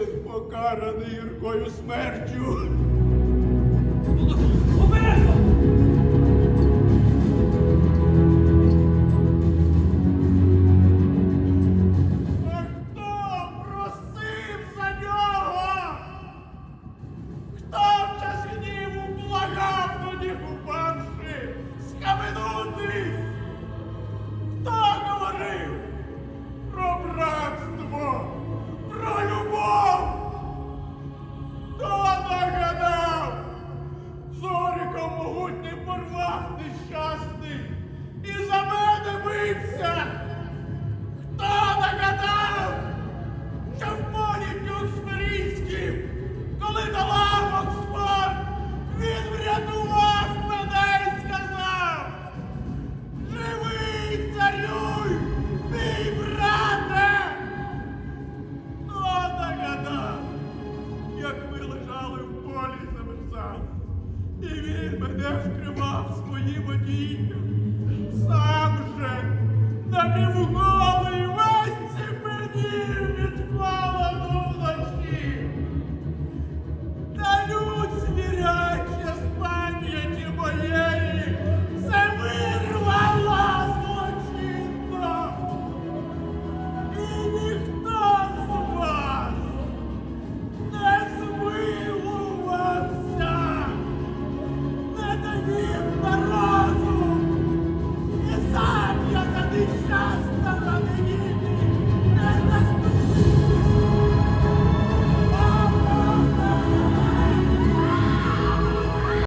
Він покараний гіркою смертю. Обережно! ми лежали в полі і замерзали. І він мене вкривав свої водіння.